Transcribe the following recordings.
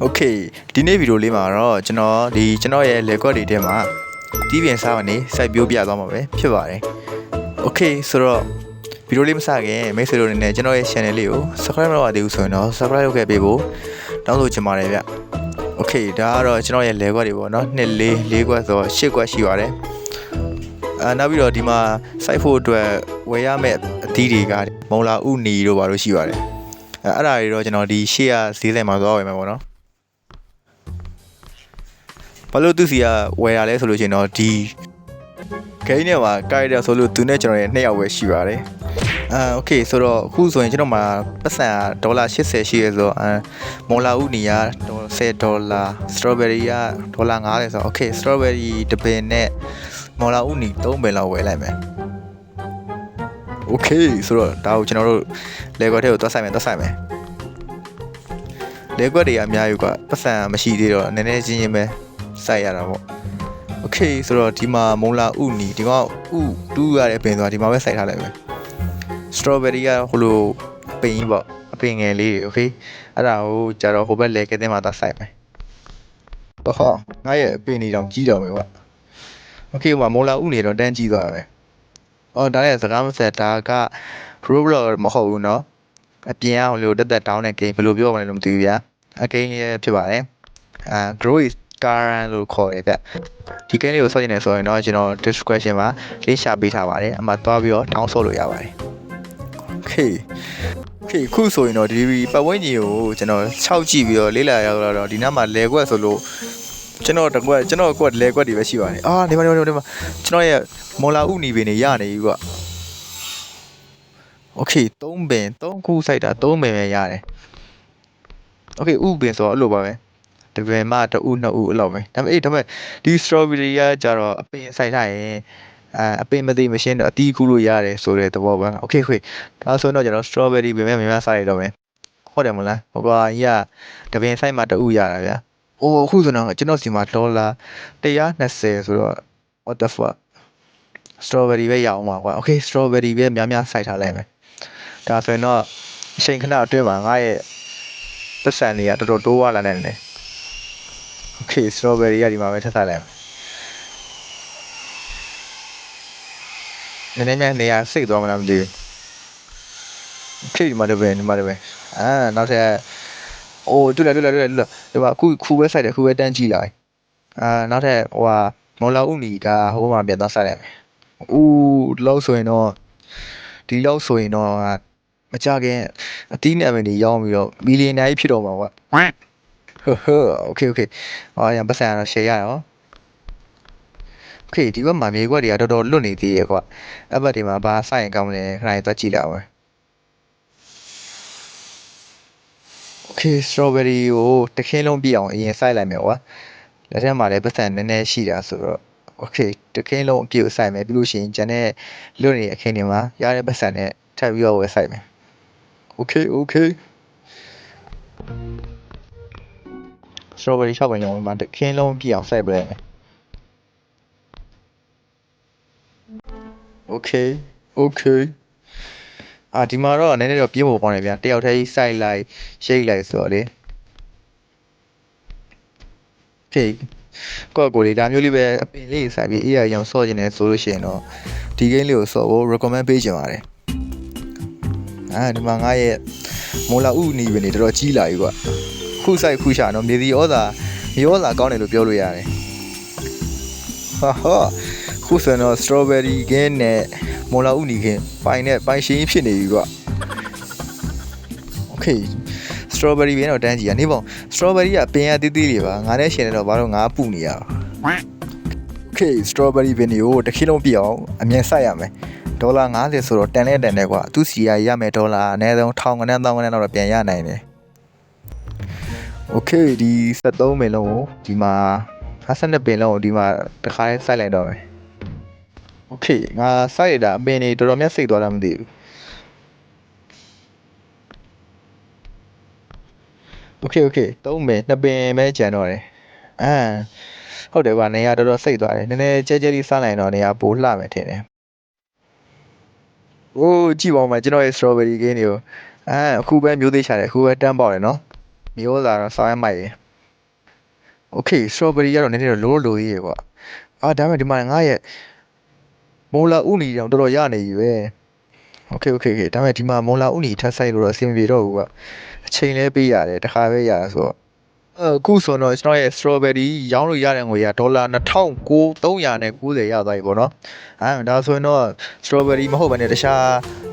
โอเคဒီနေ့ဗီဒီယိုလေးမှာတော့ကျွန်တော်ဒီကျွန်တော်ရဲ့ record တွေထဲမှာတီးပြင်စားကနေစိုက်ပျိုးပြသွားမှာပဲဖြစ်ပါတယ်โอเคဆိုတော့ဗီဒီယိုလေးမစခင်မိတ်ဆွေတို့အနေနဲ့ကျွန်တော်ရဲ့ channel လေးကို subscribe မလုပ်ရသေးဘူးဆိုရင်တော့ subscribe လုပ်ခဲ့ပေးဖို့တောင်းဆိုချင်ပါတယ်ဗျโอเคဒါကတော့ကျွန်တော်ရဲ့ record တွေပေါ့နော်2 4 4ခွက်ဆိုတော့8ခွက်ရှိပါတယ်အာနောက်ပြီးတော့ဒီမှာစိုက်ဖို့အတွက်ဝယ်ရမယ့်အသီးတွေကမုံလာဥနီတို့ဘာလို့ရှိပါတယ်အဲအဲ့ဒါတွေတော့ကျွန်တော်ဒီရှေ့ရဈေးဆိုင်မှာသွားဝယ်မယ်ပေါ့နော် ဘာလို့သူစီကဝယ်ရလဲဆိုလို့ရှိရင်တော့ဒီဂိမ်းထဲမှာကိုက်တယ်ဆိုလို့သူနဲ့ကျွန်တော်ရဲ့နှစ်ယောက်ပဲရှိပါတယ်အာโอเคဆိုတော့အခုဆိုရင်ကျွန်တော်မှာပတ်စံဒေါ်လာ80ရှိရဲဆိုတော့အာမော်လာဥနီက10ဒေါ်လာစထရောဘယ်ရီကဒေါ်လာ90ဆိုတော့โอเคစထရောဘယ်ရီတစ်ပင်နဲ့မော်လာဥနီ3ပင်လောက်ဝယ်လိုက်မယ်โอเคဆိုတော့ဒါကိုကျွန်တော်တို့လေကွက်ထဲကိုသွားဆိုင်မယ်သွားဆိုင်မယ်လေကွက်တွေကအများကြီးกว่าပတ်စံမရှိသေးတော့နည်းနည်းချင်းချင်းပဲ စိုက်ရတာပေါ့โอเคဆိုတော့ဒီမှာမုံလာဥနီဒီကောင်ဥတူးရတဲ့ပင်ဆိုတာဒီမှာပဲစိုက်ထားလိုက်မယ်စထရောဘယ်ရီကဟိုလိုပင်ကြီးပေါ့အပင်ငယ်လေးโอเคအဲ့ဒါကိုကြတော့ဟိုဘက်လေကတဲ့မှာသွားစိုက်မယ်တော့ဟောငါရဲ့အပင်ကြီးတောင်ကြီးတော့မယ်ကွာโอเคဟိုမှာမုံလာဥနေတော့တန်းကြီးသွားတယ်အော်ဒါလည်းစကားမဆက်ဒါက pro blog မဟုတ်ဘူးเนาะအပြင်အောင်လို့တက်တက်တောင်းတဲ့ game ဘယ်လိုပြောမလဲလို့မသိဘူးဗျာအကိန်းရဲ့ဖြစ်ပါတယ်အာ grow is Skyrim လို့ခေါ်တယ်ဗျဒီ game လေးကိုစောင့်ကြည့်နေဆိုရင်တော့ကျွန်တော် description မှာ link ရှာပေးထားပါတယ်အမှသွားပြီးတော့တောင်းဆိုလို့ရပါတယ် Okay Okay ခုဆိုရင်တော့ဒီပတ်ဝန်းကျင်ကိုကျွန်တော်6ကြည့်ပြီးတော့လေ့လာရတော့ဒီနောက်မှာလေကွက်ဆိုလို့ကျွန်တော်တကွက်ကျွန်တော်ကွက်လေကွက်တွေပဲရှိပါတယ်အာဒီမှာဒီမှာဒီမှာကျွန်တော်ရဲ့မော်လာဥနီပင်တွေရနေပြီကွာ Okay 3ပင်3ခုစိုက်တာ3ပင်ပဲရတယ် Okay ဥပင်ဆိုတော့အဲ့လိုပါပဲ တပင်မှတဥနှစ်ဥအဲ့လိုပဲဒါပေမဲ့အေးဒါပေမဲ့ဒီ strawberry ကကြတော့အပင်စိုက်ထားရင်အာအပင်မသိမရှင်းတော့အတီးခုလို့ရတယ်ဆိုတဲ့သဘောပဲโอเคခွေဒါဆိုတော့ကျွန်တော် strawberry ပင်ပဲမြန်မြန်စိုက်ရတော့မယ်ဟုတ်တယ်မလားဟိုကွာကြီးကတပင်စိုက်မှတဥရတာဗျာအိုးအခုဆိုတော့ကျွန်တော်စီမှာဒေါ်လာ120ဆိုတော့ what the fuck strawberry ပဲရအောင်ပါကွာ okay strawberry ပဲများများစိုက်ထားလိုက်မယ် ဒါဆိုရင်တော့အချိန်ခဏအတွင်းမှာငါရဲ့သက်ဆန်တွေကတော်တော်တိုးဝလာနိုင်တယ်။ Okay strawberry ကဒီမှာပဲထပ်ထားလိုက်မယ်။နည်းနည်းများနေရာစိတ်သွားမလားမသိဘူး။ Okay ဒီမှာတပင်ဒီမှာတပင်အာနောက်ထပ်အိုးတွေ့လားတွေ့လားတွေ့လားတွေ့လားဒီမှာအခုခုပဲစိုက်တယ်ခုပဲတန်းကြည့်လိုက်အာနောက်ထပ်ဟိုဟာမော်လာဥနီဒါဟိုမှာပြန်သွားစိုက်လိုက်မယ်။ဦးဒီလောက်ဆိုရင်တော့ဒီလောက်ဆိုရင်တော့မကြခင်အတီးနဲ့အမင်းတွေရောင်းပြီးတော့မီလီယံနာကြီးဖြစ်တော့မှာကွာ ဟဲ့ဟဲ့โอเคโอเคဟောရပတ်စံတော့ share ရအောင်โอเคဒီဘက်မှာမြေခွက်တွေကတော်တော်လွတ်နေသေးရဲ့ကွာအဲ့ဘက်ဒီမှာဘာစိုက်ရင်ကောင်းမလဲခဏလေးသွားကြည့်လိုက်အောင်โอเค strawberry ကိုတခင်းလုံးပြည့်အောင်အရင်စိုက်လိုက်မယ်ကွာလက်ထက်မှာလည်းပတ်စံနည်းနည်းရှိတာဆိုတော့โอเคတခင်းလုံးအပြည့်ကိုစိုက်မယ်ပြီးလို့ရှိရင်ကျန်တဲ့လွတ်နေတဲ့အခင်းတွေမှာရတဲ့ပတ်စံနဲ့ထပ်ပြီးတော့ဝယ်စိုက်မယ် Okay, okay. strawberry 6ပင်ရောမှာတခင်းလုံးပြည့်အောင်စိုက်ပလဲမယ် Okay, okay. အာဒီမှာတော့နည်းနည်းတော့ပြင်းဖို့ပေါင်းတယ်ဗျာတယောက်တည်းကြီးစိုက်လိုက်ရှိတ်လိုက်ဆိုတော့လေ Okay. ကိုယ့်ကိုယ်လေးဒါမျိုးလေးပဲအပင်လေးစိုက်ပြီးအေးရရောင်ဆော့ကျင်နေဆိုလို့ရှိရင်တော့ဒီ game လေးကိုဆော့ဖို့ recommend ပေးချင်ပါတယ်အာဒီမှာငါရဲ့မိုးလာဥနီပဲနေတော်တော်ကြီးလာပြီကွာ ခုဆိုင်ခုရှာနော်မြေစီဩသာမြေဩသာကောင်းတယ်လို့ပြောလို့ရတယ်ဟာဟာခုစတော့ strawberry ကင်းနဲ့မိုးလာဥနီကင်းပိုင်နဲ့ပိုင်ရှင်းဖြစ်နေပြီကွာ okay strawberry ဘင်းတော့တန်းကြီးอ่ะနေပေါ့ strawberry ကပင်ရသေးသေးလေးပါငါနဲ့ရှင်နေတော့ဘာလို့ငါပူနေရအောင် okay strawberry ဘင်းတွေကိုတစ်ခိလုံးပြည့်အောင်အမြင်စိုက်ရမယ်ဒေါ်လာ90ဆိုတော့တန်လဲတန်တယ်ကွာသူစီရရမယ်ဒေါ်လာအနည်းဆုံး1000ခန်း1000ခန်းတော့ပြန်ရနိုင်တယ် Okay ဒီ73ပင်လုံးကိုဒီမှာ52ပင်လုံးကိုဒီမှာတစ်ခါလေးစိုက်လိုက်တော့မယ် Okay ငါစိုက်ရတာအပင်တွေတော်တော်များစိတ်သွားတာမသိဘူး Okay okay သုံးပင်နှစ်ပင်ပဲကျန်တော့တယ်အာဟုတ်တယ်ကွာနေရာတော်တော်စိတ်သွားတယ်နည်းနည်းကြဲကြဲလေးစားလိုက်တော့နေရာပိုလှမယ်ထင်တယ်အိုးကြည့်ပါဦးမကျွန်တော်ရဲ့ strawberry ကင်းတွေကိုအာအခုပဲမျိုးသေးချတယ်အခုပဲတန်းပေါက်တယ်နော် မျိုးလာတော့စောင်းရမိုက်ရယ် โอเค strawberry ကတော့နည်းနည်းတော့လိုလိုရေးရကွာအာဒါပေမဲ့ဒီမှာငါရဲ့မိုလာဥနီတောင်တော်တော်ရနေပြီပဲโอเคโอเคโอเคဒါပေမဲ့ဒီမှာမိုလာဥနီထပ်ဆိုင်လို့တော့အဆင်မပြေတော့ဘူးကွာအချိန်လဲပေးရတယ်တခါပဲရတာဆိုတော့ အခုဆိုတော့ကျွန်တော်ရဲ့ strawberry ရောင်းလို့ရတဲ့ငွေကဒေါ်လာ2390နဲ့90ရသွားပြီပေါ့နော်အဲဒါဆိုရင်တော့ strawberry မဟုတ်ဘဲနဲ့တခြား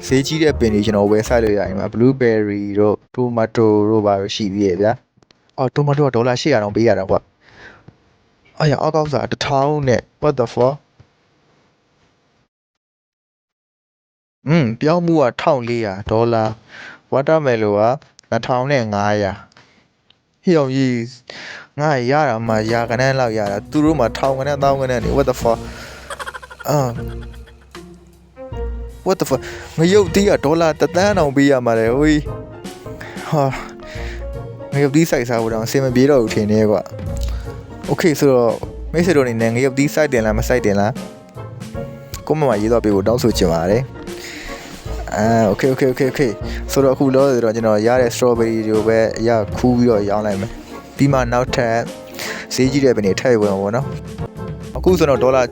ဈေးကြီးတဲ့ပင်တွေကျွန်တော်ဝယ်ဆိုင်လို့ရရင်မှာ blueberry တို့ tomato တို့ပါရှိပြီးရဗျာအော် tomato ကဒေါ်လာ800တောင်ပေးရတာကွာအဲ့ရအောက်ကောက်စား1000နဲ့ what the fuck อืมပြောင်းမှုက1400ဒေါ်လာ watermelon က2500 ဟိအောင်ကြီးငါရတာမှရာကနန်းလောက်ရတာသူတို့မှထောင်ကနန်းတောင်းကနန်းနေ what the fuck အာ what the fuck ငရုတ်တီးကဒေါ်လာတစ်သန်းတောင်ပေးရမှာလေဟိုဟာငရုတ်တီးစိုက်စားဖို့တောင်အဆင်မပြေတော့ဘူးထင်နေကွာ okay ဆိုတော့မိတ်ဆွေတို့အနေနဲ့ငရုတ်တီးစိုက်တင်လားမစိုက်တင်လားကိုမမရေးတော့ပေးဖို့တောင်းဆိုချင်ပါတယ် အာ okay okay okay okay ဆိုတော့အခုလောဆိုတော့ကျွန်တော်ရတဲ့ strawberry တွေကိုပဲရခူးပြီးတော့ရောင်းလိုက်မယ်ပြီးမှနောက်ထပ်ဈေးကြီးတဲ့ပင်တွေထည့်ဝင်ပါဘောနော်အခုဆိုတော့ဒေါ်လာ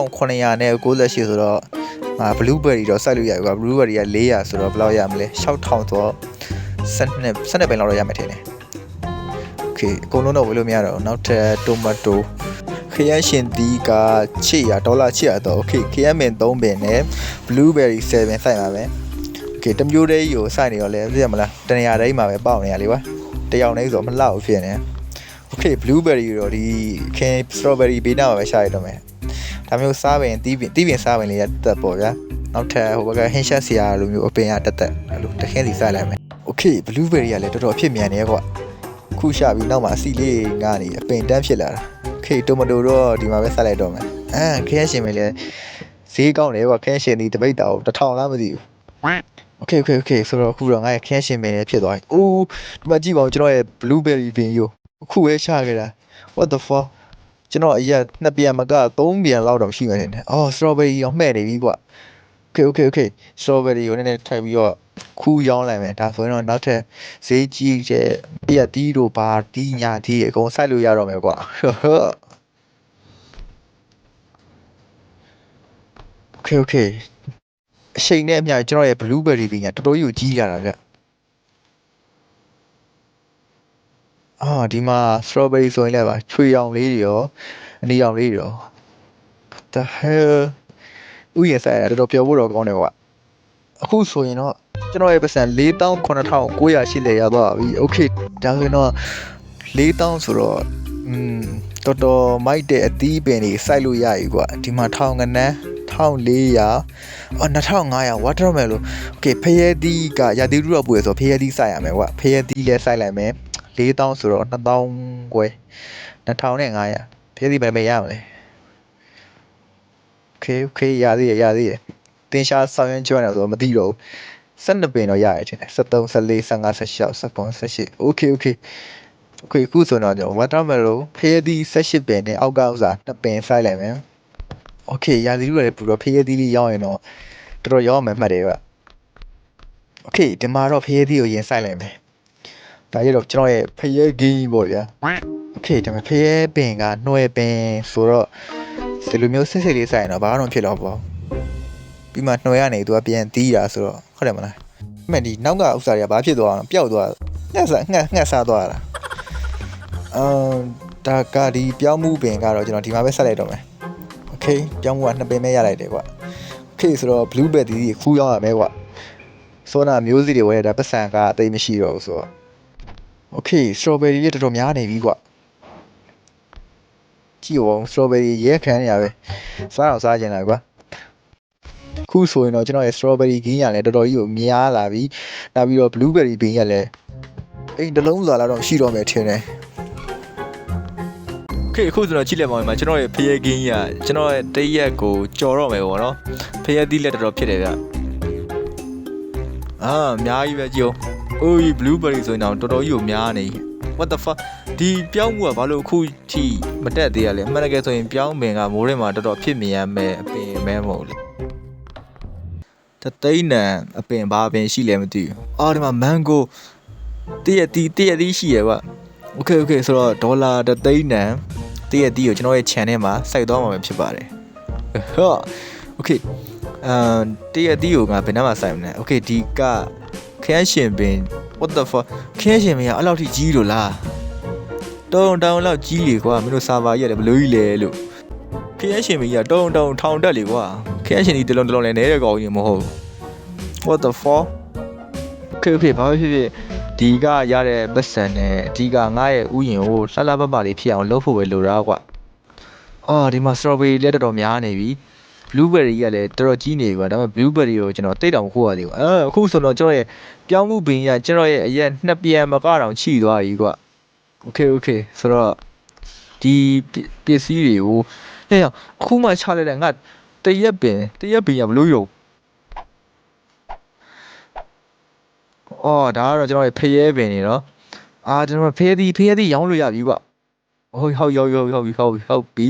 6900နဲ့98ဆိုတော့အာ blueberry တော့စိုက်လို့ရပြီကွာ blueberry က400ဆိုတော့ဘယ်လောက်ရမလဲ6000ဆိုတော့12 12ပင်လောက်တော့ရမယ်ထင်တယ် okay အကုန်လုံးတော့ဝယ်လို့မရတော့ဘူးနောက်ထပ် tomato ခရမ်းရှင်ဒီက600ဒေါ်လာ600တော့ okay ခရမ်းမင်3ပင်နဲ့ blueberry 7စိုက်ပါပဲ okay တမျိုးတည်းကြီးကိုစိုက်နေတော့လဲသိရမလားတနေရာတိုင်းမှာပဲပေါက်နေရလေကွာတယောက်တည်းဆိုတော့မလောက်ဘူးဖြစ်နေ okay blueberry တော့ဒီခင်း strawberry ဘေးနားမှာပဲရှာရတော့မယ်ဒါမျိုးစားပင်တီးပင်တီးပင်စားပင်လေးရတက်ပေါ့ဗျာနောက်ထပ်ဟိုဘက်ကဟင်းရှက်ဆရာလိုမျိုးအပင်ရတက်တက်အဲ့လိုတခင်းစီစိုက်လိုက်မယ် okay blueberry ကလည်းတော်တော်အဖြစ်မြန်နေကွာခုရှာပြီးနောက်မှာအစီလေးငါနေအပင်တန်းဖြစ်လာတာ okay tomato တော့ဒီမှာပဲစိုက်လိုက်တော့မယ်အာခရမ်းရှင်ပဲလေဈေးကောင်းတယ်ကွာခရမ်းရှင်ဒီတပိတ်တာကိုတစ်ထောင်လားမသိဘူး Okay okay okay ဆိုတော့အခုတော့ငါရဲ့ခရမ်းရှင်ပင်လေးဖြစ်သွားပြီ။အိုးဒီမှာကြည့်ပါဦးကျွန်တော်ရဲ့ blueberry ပင်ယိုအခုပဲချခဲ့တာ What the fuck ကျွန်တော်အရက်နှစ်ပြန်မကသုံးပြန်လောက်တော့ရှိမှနေတယ်။အော် strawberry ရောမှဲ့နေပြီကွာ။ Okay okay okay strawberry ကိုနည်းနည်းထိုက်ပြီးတော့ခူးရောင်းလိုက်မယ်။ဒါဆိုရင်တော့နောက်ထပ်ဈေးကြီးတဲ့ပြက်တီးတို့ဘာတီးညာတီးအကုန်စိုက်လို့ရတော့မယ်ကွာ။ Okay okay အချိန်နဲ့အမျှကျွန်တော်ရဲ့ blueberry ပင်ကတော်တော်ကြီးကိုကြီးရတာဗျအာဒီမှာ strawberry ဆိုရင်လည်းပါချွေရောင်လေးတွေရောအနီရောင်လေးတွေရော What the hell ဥယျာဉ်ဆိုင်ရတော်တော်ပျော်ဖို့တော့ကောင်းတယ်ကွာအခုဆိုရင်တော့ကျွန်တော်ရဲ့ပတ်စံ48980ရသွားပြီ okay ဒါဆိုရင်တော့4000ဆိုတော့อืมတော်တော်မိုက်တဲ့အသီးပင်တွေစိုက်လို့ရပြီကွာဒီမှာထောင်ကနန်း 1400အော်2500 watermelon okay ဖရဲသီးကရာသီဥတုတော့ပူရဆိုဖရဲသီးစိုက်ရမယ်ကွာဖရဲသီးလည်းစိုက်လိုက်မယ်4000ဆိုတော့2000ခွဲ2500ဖရဲသီးဘယ်မှာရမလဲ okay okay ရသေးရရသေးရတင်ရှားဆောင်ရွက်ကြွရတော့မသိတော့ဘူး12ပင်တော့ရရထင်တယ်73 74 55 16 17 okay okay okay ခုဆိုတော့ကျွန်တော် watermelon ဖရဲသီး18ပင်နဲ့အောက်ကဥစား2ပင်စိုက်လိုက်မယ် okay ရာသီဥတုလည်းပူတော့ဖရဲသီးလေးရောင်းရင်တော့တော်တော်ရောင်းမယ်မှတ်တယ်ကွာ okay ဒီမှာတော့ဖရဲသီးကိုရင်စိုက်လိုက်မယ်ဒါရတော့ကျွန်တော်ရဲ့ဖရဲဂင်းပေါ့ဗျာ okay ဒါပေမဲ့ဖရဲပင်ကနှွယ်ပင်ဆိုတော့ဒီလိုမျိုးစစ်စစ်လေးစိုက်ရင်တော့ဘာမှမဖြစ်တော့ဘူးပြီးမှနှွယ်ကနေသူကပြန်တီးတာဆိုတော့ဟုတ်တယ်မလားအမှန်ဒီနောက်ကဥစ္စာတွေကဘာဖြစ်သွားအောင်ပျောက်သွားငှက်စားငှက်ငှက်စားသွားတာအမ်ဒါကဒီပြောင်းမှုပင်ကတော့ကျွန်တော်ဒီမှာပဲဆက်လိုက်တော့မယ် okay ပြောင်းမှုကနှစ်ပင်ပဲရလိုက်တယ်ကွာ okay ဆိုတော့ blueberry ဒီခူးရောင်းရမယ်ကွာစောနာမျိုးစီတွေဝယ်ရတာပတ်စံကအသိမရှိတော့ဘူးဆိုတော့ okay strawberry လေးတော်တော်များနေပြီကွာကြည့်အောင် strawberry ရဲခံနေရပဲစားအောင်စားကြင်လာကွာခုဆိုရင်တော့ကျွန်တော်ရဲ့ strawberry ဂင်းရလည်းတော်တော်ကြီးကိုများလာပြီနောက်ပြီးတော့ blueberry ဘင်းရလည်းအိမ်တစ်လုံးစာလာတော့ရှိတော့မယ်ထင်တယ် ခေအခုဆိုတော့ကြည့်လက်ပါမယ်မှာကျွန်တော်ရဲ့ဖရဲကင်းကြီးကကျွန်တော်ရဲ့တရက်ကိုကြော်တော့မယ်ပေါ့နော်ဖရဲသီးလက်တော်တော်ဖြစ်တယ်ဗျအာအများကြီးပဲကြည့်အောင်အိုး blueberry ဆိုရင်တော့တော်တော်ကြီးကိုများနေ what the fuck ဒီပြောင်းမှုကဘာလို့အခုထိမတက်သေးရလဲအမှန်တကယ်ဆိုရင်ပြောင်းပင်ကမိုးရင်မှာတော်တော်ဖြစ်မြင်ရမယ်အပင်မဲမဟုတ်လေတသိန်းနံအပင်ဘာပင်ရှိလဲမသိဘူးအော်ဒီမှာ mango တည့်ရတီတည့်ရတီရှိရကွာ okay okay ဆိုတော့ဒေါ်လာတသိန်းနံ တည့်ရတီးကိုကျွန်တော်ရဲ့ channel မှာစိုက်သွားမှာပဲဖြစ်ပါတယ်ဟော Okay အမ်တည့်ရတီးကိုငါဘယ်နှမှာစိုက်မလဲ Okay ဒီကခရမ်းရှင်ပင် what the fuck ခရမ်းရှင်ပင်ကအဲ့လောက်ထိကြီးလို့လားတောင်းတောင်းလောက်ကြီးလေကွာမင်းတို့ server ကြီးရတယ်ဘယ်လိုကြီးလဲလို့ခရမ်းရှင်ပင်ကြီးကတောင်းတောင်းထောင်တက်လေကွာခရမ်းရှင်ဒီတလုံးတလုံးလည်းနဲတဲ့ကောင်ကြီးမဟုတ်ဘူး what the fuck okay okay ဘာဖြစ်ဖြစ် ဒီကရတဲ့ပတ်စံနဲ့ဒီကငါရဲ့ဥယျင်ကိုလှလှပပလေးဖြစ်အောင်လုပ်ဖို့ပဲလိုတာကွာအော်ဒီမှာ strawberry လည်းတော်တော်များနေပြီ blueberry ကလည်းတော်တော်ကြီးနေပြီကွာဒါပေမဲ့ blueberry ကိုကျွန်တော်တိတ်တောင်မခိုးရသေးဘူးအဲအခုဆိုတော့ကျွန်တော်ရဲ့ပြောင်းမှုပင်ကကျွန်တော်ရဲ့အရက်နှစ်ပြန်မကတော့ချိသွားပြီကွာ okay okay ဆိုတော့ဒီပစ္စည်းတွေကိုဟဲ့အခုမှချလိုက်တဲ့ငါတရက်ပင်တရက်ပင်ရဘလို့ရုံ အော်ဒါကတော့ကျွန်တော်ရဲ့ဖျဲပင်နေနော်အာကျွန်တော်ဖျဲသည်ဖျဲသည်ရောင်းလို့ရပြီကွာဟုတ်ဟုတ်ဟုတ်ဟုတ်ဟုတ်ဟုတ်ဟုတ်ပြီ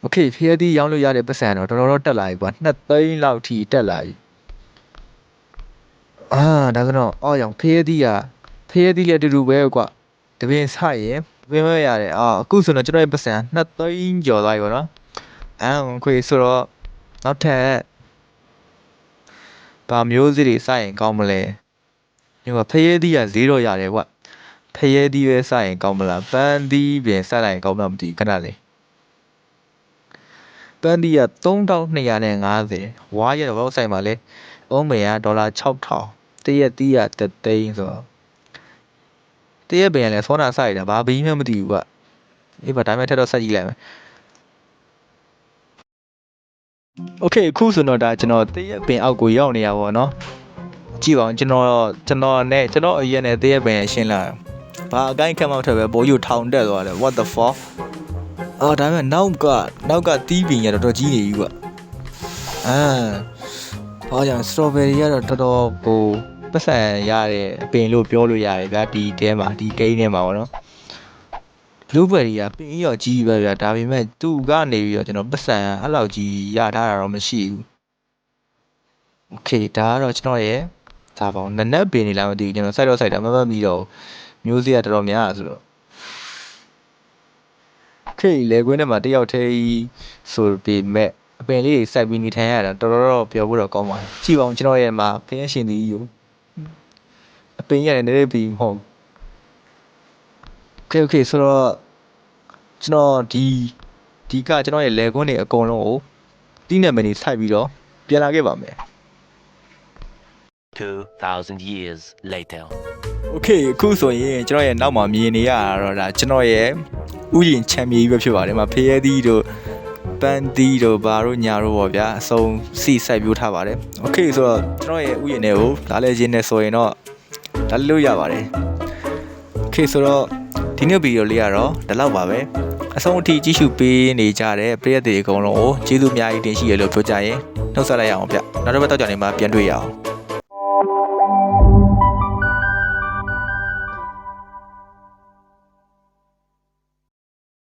โอเคဖျဲသီးရောင်းလို့ရတဲ့ပတ်စံတော့တော်တော်တက်လာပြီကွာ2သိန်းလောက်ထိတက်လာပြီအာဒါဆိုတော့အော်ရောင်ဖျဲသီးကဖျဲသီးလည်းအတူတူပဲကွာတပင်ဆရင်ပင်မရတယ်အာအခုဆိုတော့ကျွန်တော်ရဲ့ပတ်စံ2သိန်းကျော်သွားပြီကွာနော်အဲโอเคဆိုတော့နောက်ထပ်ဗာမျိုးစစ်တွေစရင်ကောင်းမလဲ ဒီမှာဖျဲသီးက0တော့ရတယ်ကွာဖျဲသီးပဲစရင်ကောင်းမလားပန်းသီးပြင်စလိုက်ရင်ကောင်းမလားမသိဘူးခဏလေး ပန်းဒီက3250ဝါးရဲ့ website မှာလဲအုံးမေကဒေါ်လာ6000တရက်တီးကတသိန်းဆိုတော့တရက်ပင်ကလည်းစောနာစိုက်တာဘာဘီးမှမသိဘူးကအေးပါဒါမှထက်တော့ဆက်ကြည့်လိုက်မယ် Okay အခုဆိုတော့ဒါကျွန်တော်တရက်ပင်အောက်ကိုရောက်နေရပါတော့เนาะ ကြည့်ပါဦးကျွန်တော်ကျွန်တော်နဲ့ကျွန်တော်အရက်နဲ့တရက်ပင်ရှင်းလာဘာအကိုင်းခက်မှမထွက်ပဲပိုးယူထောင်တက်သွားတယ် what the fuck အော်ဒါပေမဲ့နောက်ကနောက်ကတီးပင်ရတော့တော်ကြီးနေပြီကွအာဘာကြောင့် strawberry ကတော့တော်တော်ကိုပတ်စံရတဲ့အပင်လို့ပြောလို့ရတယ်ဗျာဒီတဲမှာဒီကိန်းထဲမှာပေါ့နော် blueberry ကပင်ရောကြီးပဲဗျာဒါပေမဲ့သူ့ကနေပြီးတော့ကျွန်တော်ပတ်စံအဲ့လောက်ကြီးရထားတာတော့မရှိဘူး okay ဒါကတော့ကျွန်တော်ရဲ့ ဒါပေါ့နနက်ပင်နေလားမသိဘူးကျွန်တော်စိုက်တော့စိုက်တာမမတ်မိတော့မျိုးစေ့ကတော်တော်များတာဆိုတော့ခေလေကွင်းထဲမှာတယောက်တည်းဆိုပေမဲ့အပင်လေးတွေစိုက်ပြီးနေထိုင်ရတာတော်တော်တော့ပျော်ဖို့တော့ကောင်းပါတယ်ကြည့်ပါဦးကျွန်တော်ရဲ့မှာဖျင်းရှင်သည်ယူအပင်ရတယ်နေနေပြီးမဟုတ် Okay okay ဆိုတော့ကျွန်တော်ဒီဒီကကျွန်တော်ရဲ့လေကွင်းတွေအကုန်လုံးကိုတီးနယ်မနေစိုက်ပြီးတော့ပြန်လာခဲ့ပါမယ် 2,000 years later. Okay အခုဆိုရင်ကျွန်တော်ရဲ့နောက်မှာမြင်နေရတာတော့ဒါကျွန်တော်ရဲ့ဥယျင်ချမ်းမြေကြီးပဲဖြစ်ပါတယ်။မှာဖရဲသီးတို့ပန်းသီးတို့ဘာတို့ညာတို့ပေါ့ဗျာအစုံစီစိုက်ပြိုးထားပါတယ်။ Okay ဆိုတော့ကျွန်တော်ရဲ့ဥယျင်တွေကိုလာလဲခြင်းနဲ့ဆိုရင်တော့လာလို့ရပါတယ်။ Okay ဆိုတော့ဒီနေ့ဗီဒီယိုလေးကတော့ဒီလောက်ပါပဲ။အဆုံးအထိကြည့်ရှုပေးနေကြတဲ့ပရိသတ်တွေအကုန်လုံးကိုကျေးဇူးအများကြီးတင်ရှိရလို့ပြောကြရင်နှုတ်ဆက်လိုက်ရအောင်ဗျ။နောက်တစ်ပတ်တော့ကြောင်နေမှာပြန်တွေ့ရအောင်။